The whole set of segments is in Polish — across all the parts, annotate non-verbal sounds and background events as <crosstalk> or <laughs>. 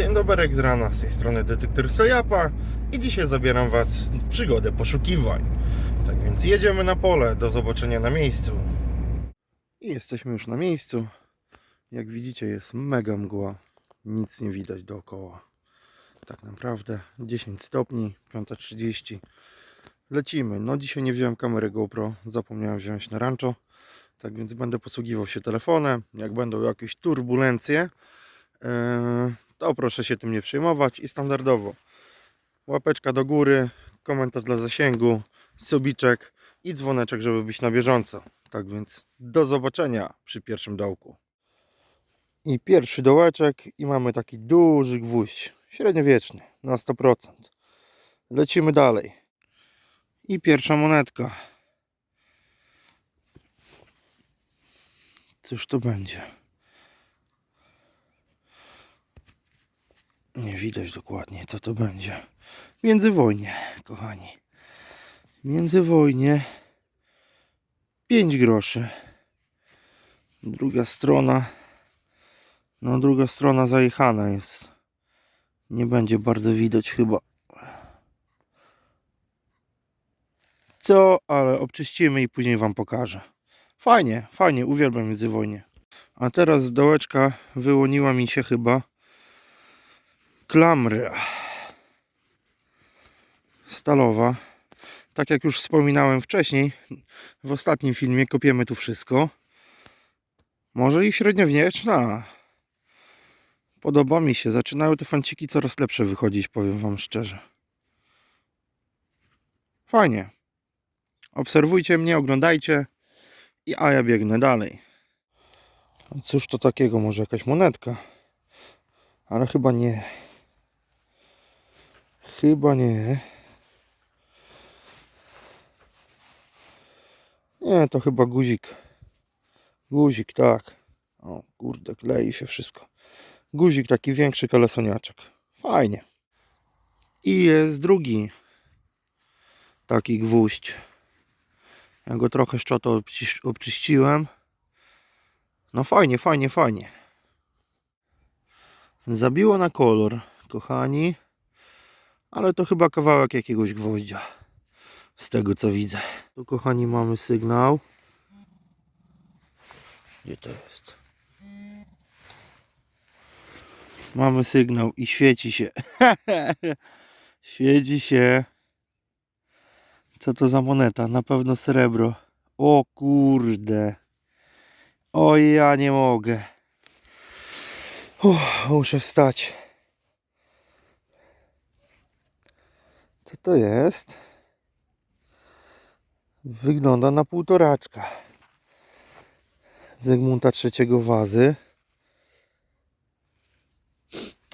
Dzień dobry z rana, z tej strony detektyw Stojapa i dzisiaj zabieram Was w przygodę poszukiwań. Tak więc jedziemy na pole, do zobaczenia na miejscu. I jesteśmy już na miejscu. Jak widzicie jest mega mgła, nic nie widać dookoła. Tak naprawdę 10 stopni, 5.30. Lecimy. No dzisiaj nie wziąłem kamery GoPro, zapomniałem wziąć na rancho. Tak więc będę posługiwał się telefonem. Jak będą jakieś turbulencje, Yy, to proszę się tym nie przejmować i standardowo łapeczka do góry, komentarz dla zasięgu, subiczek i dzwoneczek, żeby być na bieżąco. Tak więc do zobaczenia przy pierwszym dołku. I pierwszy dołeczek i mamy taki duży gwóźdź, średniowieczny, na 100%. Lecimy dalej. I pierwsza monetka. Cóż to będzie? Nie widać dokładnie, co to będzie. Międzywojnie, kochani. Międzywojnie 5 groszy. Druga strona. No, druga strona zajechana jest. Nie będzie bardzo widać chyba. Co, ale obczyścimy i później Wam pokażę. Fajnie, fajnie, uwielbiam międzywojnie. A teraz dołeczka wyłoniła mi się chyba klamry stalowa. Tak jak już wspominałem wcześniej, w ostatnim filmie kopiemy tu wszystko. Może i średniowieczna. Podoba mi się. Zaczynają te fanciki coraz lepsze wychodzić, powiem Wam szczerze. Fajnie. Obserwujcie mnie, oglądajcie. I a ja biegnę dalej. Cóż to takiego? Może jakaś monetka? Ale chyba nie. Chyba nie. Nie, to chyba guzik. Guzik, tak. O kurde, klei się wszystko. Guzik taki większy kalesoniaczek. Fajnie. I jest drugi taki gwóźdź. Ja go trochę szczotą obci- obczyściłem. No fajnie, fajnie, fajnie. Zabiło na kolor, kochani. Ale to chyba kawałek jakiegoś gwoździa. Z tego co widzę. Tu kochani mamy sygnał. Gdzie to jest? Mamy sygnał i świeci się. <laughs> świeci się. Co to za moneta? Na pewno srebro. O kurde. O ja nie mogę. Muszę wstać. Co to jest? Wygląda na półtoraczka. Zygmunta III wazy.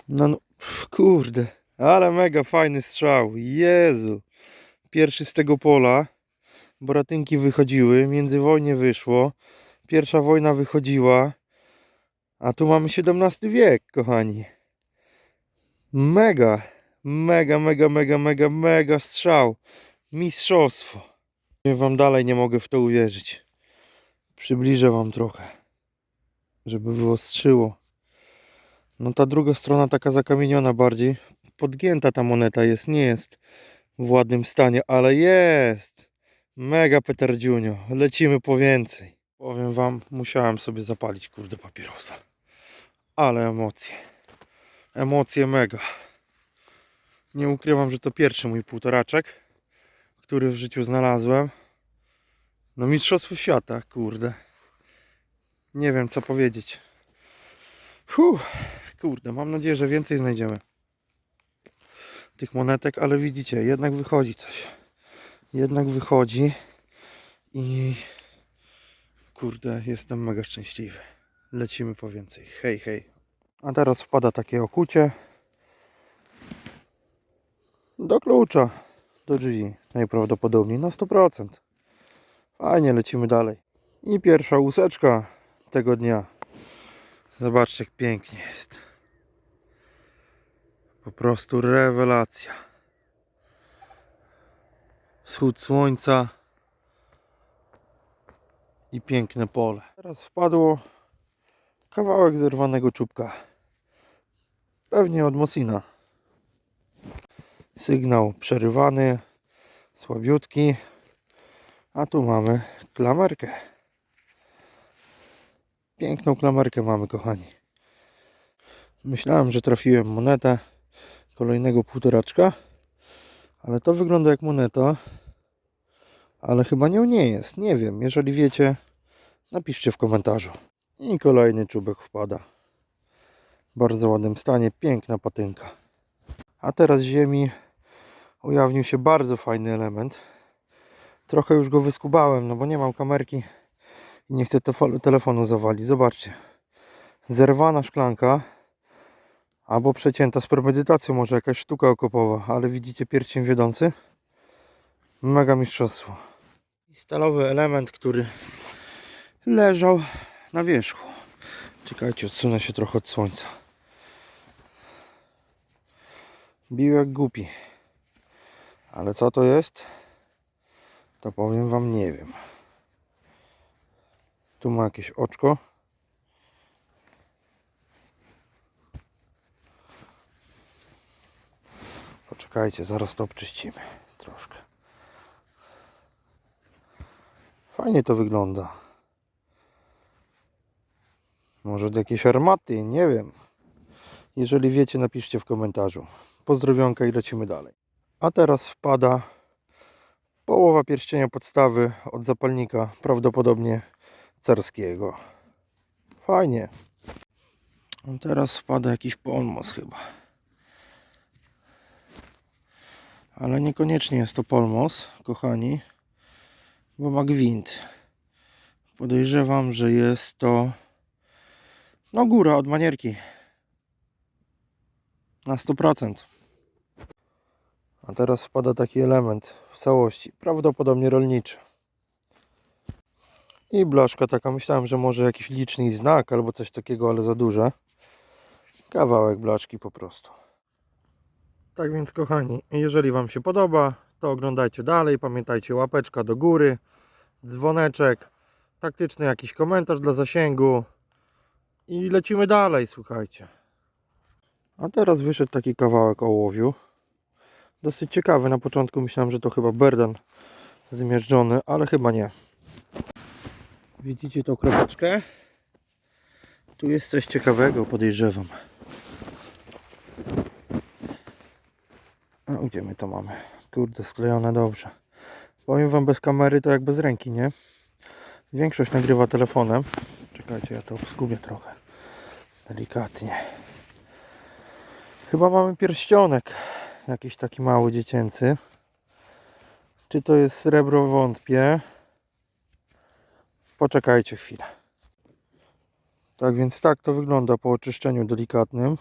No, no kurde, ale mega fajny strzał. Jezu. Pierwszy z tego pola. Boratynki wychodziły, międzywojnie wyszło. Pierwsza wojna wychodziła. A tu mamy XVII wiek, kochani. Mega. Mega, mega, mega, mega, mega strzał. Mistrzostwo. Powiem wam dalej, nie mogę w to uwierzyć. Przybliżę wam trochę, żeby wyostrzyło. No ta druga strona taka zakamieniona bardziej. Podgięta ta moneta jest, nie jest w ładnym stanie, ale jest. Mega petardziunio. Lecimy po więcej. Powiem wam, musiałem sobie zapalić kurde papierosa. Ale emocje. Emocje mega. Nie ukrywam, że to pierwszy mój półtoraczek, który w życiu znalazłem. No mistrzostwo świata, kurde. Nie wiem co powiedzieć. Fuh, kurde, mam nadzieję, że więcej znajdziemy tych monetek, ale widzicie, jednak wychodzi coś. Jednak wychodzi i kurde, jestem mega szczęśliwy. Lecimy po więcej. Hej, hej. A teraz wpada takie okucie do klucza, do drzwi najprawdopodobniej na 100%. Fajnie, lecimy dalej. I pierwsza łuseczka tego dnia. Zobaczcie jak pięknie jest. Po prostu rewelacja. Wschód słońca i piękne pole. Teraz wpadło kawałek zerwanego czubka. Pewnie od Mosina. Sygnał przerywany, słabiutki. A tu mamy klamerkę. Piękną klamerkę mamy, kochani. Myślałem, że trafiłem monetę kolejnego półtoraczka, ale to wygląda jak moneta, ale chyba nią nie jest. Nie wiem, jeżeli wiecie, napiszcie w komentarzu. I kolejny czubek wpada. W bardzo ładnym stanie, piękna patynka. A teraz ziemi ujawnił się bardzo fajny element. Trochę już go wyskubałem, no bo nie mam kamerki i nie chcę telefonu zawalić. Zobaczcie. Zerwana szklanka albo przecięta z premedytacją, może jakaś sztuka okopowa, ale widzicie pierścień wiodący? Mega mistrzostwo. I stalowy element, który leżał na wierzchu. Czekajcie, odsunę się trochę od słońca. Bił jak głupi. Ale co to jest? To powiem wam nie wiem. Tu ma jakieś oczko. Poczekajcie, zaraz to obczyścimy troszkę. Fajnie to wygląda. Może do jakiejś armaty, nie wiem. Jeżeli wiecie, napiszcie w komentarzu. Pozdrowionka i lecimy dalej. A teraz wpada połowa pierścienia podstawy od zapalnika, prawdopodobnie carskiego. Fajnie. A teraz wpada jakiś polmos chyba. Ale niekoniecznie jest to polmos, kochani, bo ma gwint. Podejrzewam, że jest to no góra od manierki. Na 100%. A teraz wpada taki element w całości, prawdopodobnie rolniczy. I blaszka taka, myślałem, że może jakiś liczny znak albo coś takiego, ale za duże. Kawałek blaszki po prostu. Tak więc kochani, jeżeli Wam się podoba, to oglądajcie dalej. Pamiętajcie łapeczka do góry, dzwoneczek, taktyczny jakiś komentarz dla zasięgu i lecimy dalej, słuchajcie. A teraz wyszedł taki kawałek ołowiu. Dosyć ciekawy. Na początku myślałem, że to chyba berdan zmierzczony, ale chyba nie. Widzicie tą kropeczkę? Tu jest coś ciekawego, podejrzewam. A gdzie my to mamy? Kurde, sklejone dobrze. Powiem wam bez kamery to jak bez ręki, nie? Większość nagrywa telefonem. Czekajcie, ja to skubię trochę. Delikatnie. Chyba mamy pierścionek. Jakiś taki mały dziecięcy. Czy to jest srebro? Wątpię. Poczekajcie chwilę. Tak więc tak to wygląda po oczyszczeniu delikatnym.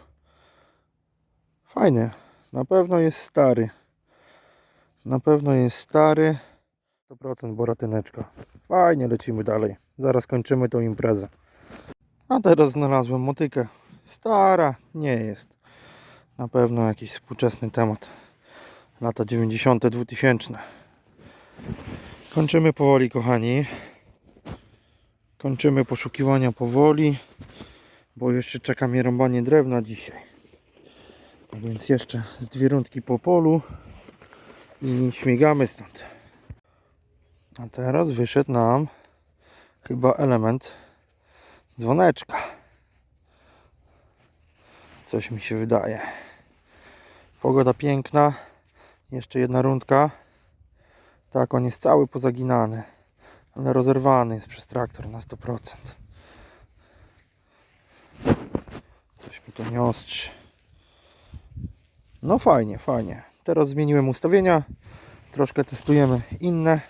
Fajny. Na pewno jest stary. Na pewno jest stary. 100% boratyneczka. Fajnie, lecimy dalej. Zaraz kończymy tą imprezę. A teraz znalazłem motykę. Stara nie jest. Na pewno jakiś współczesny temat. Lata 90. 2000. Kończymy powoli, kochani. Kończymy poszukiwania powoli, bo jeszcze czeka mnie rąbanie drewna dzisiaj. Tak więc jeszcze z dwie rundki po polu i śmigamy stąd. A teraz wyszedł nam chyba element dzwoneczka. Coś mi się wydaje. Pogoda piękna. Jeszcze jedna rundka. Tak, on jest cały pozaginany, ale rozerwany jest przez traktor na 100%. Coś mi to nie ostrzy. No fajnie, fajnie. Teraz zmieniłem ustawienia. Troszkę testujemy inne.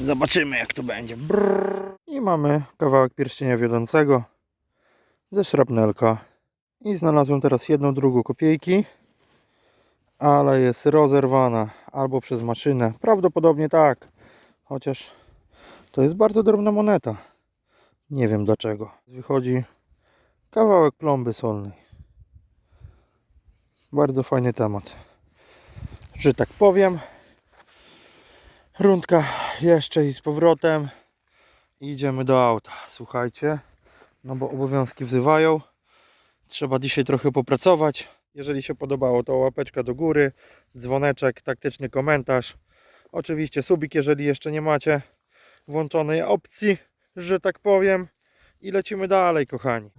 Zobaczymy jak to będzie. Brrr. I mamy kawałek pierścienia wiodącego ze szrapnelka. I znalazłem teraz jedną, drugą kopiejki. Ale jest rozerwana albo przez maszynę. Prawdopodobnie tak. Chociaż to jest bardzo drobna moneta. Nie wiem dlaczego. Wychodzi kawałek plomby solnej. Bardzo fajny temat. Że tak powiem. Rundka jeszcze i z powrotem. Idziemy do auta. Słuchajcie. No bo obowiązki wzywają. Trzeba dzisiaj trochę popracować. Jeżeli się podobało, to łapeczka do góry, dzwoneczek, taktyczny komentarz. Oczywiście subik, jeżeli jeszcze nie macie włączonej opcji, że tak powiem. I lecimy dalej, kochani.